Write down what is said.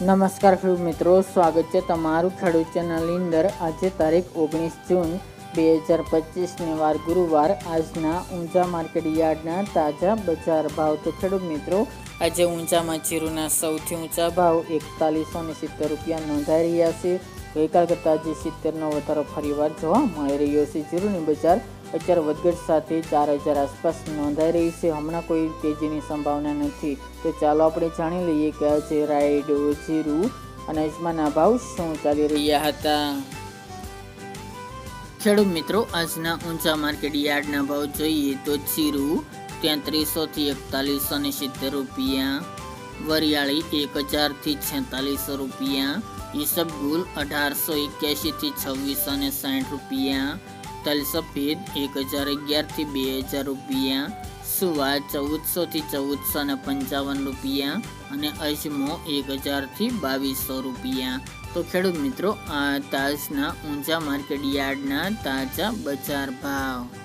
નમસ્કાર ખેડૂત મિત્રો, સ્વાગત છે તમારું ખેડૂત ચેનલની અંદર. આજે તારીખ ઓગણીસ જૂન બે હજાર પચીસને વાર ગુરુવાર. આજના ઊંચા માર્કેટ યાર્ડના તાજા બજાર ભાવ. તો ખેડૂત મિત્રો, આજે ઊંચામાં જીરુના સૌથી ઊંચા ભાવ એકતાલીસો ને સિત્તેર રૂપિયા નોંધાઈ રહ્યા છે. ગઈકાલ કરતાં આજે સિત્તેરનો વધારો ફરીવાર જોવા મળી રહ્યો છે. જીરુની બજાર અત્યારે વધઘટ સાથે ચાર હજાર આસપાસ નોંધાઈ રહી છે. હમણાં કોઈ તેજીની સંભાવના નથી. તો ચાલો આપણે જાણી લઈએ કે આજે રાઈડ જીરું અને અજમાના ભાવ શું ચાલી રહ્યા હતા. ખેડૂત મિત્રો, આજના ઊંચા માર્કેટ યાર્ડના ભાવ જોઈએ તો જીરું તેત્રીસોથી એકતાલીસો ને સિત્તેર રૂપિયા, વરિયાળી એક હજારથી છેતાલીસો રૂપિયા, ઈસબગુલ અઢારસો એક્યાસીથી છવ્વીસો ને સાઠ રૂપિયા તલ સફેદ એક હજાર અગિયારથી બે હજાર રૂપિયા, સુવા ચૌદસોથી ચૌદસો ને પંચાવન રૂપિયા અને અજમો એક હજારથી બાવીસો રૂપિયા. તો ખેડૂત મિત્રો, આ તાજના ઊંચા માર્કેટ યાર્ડના તાજા બજાર ભાવ.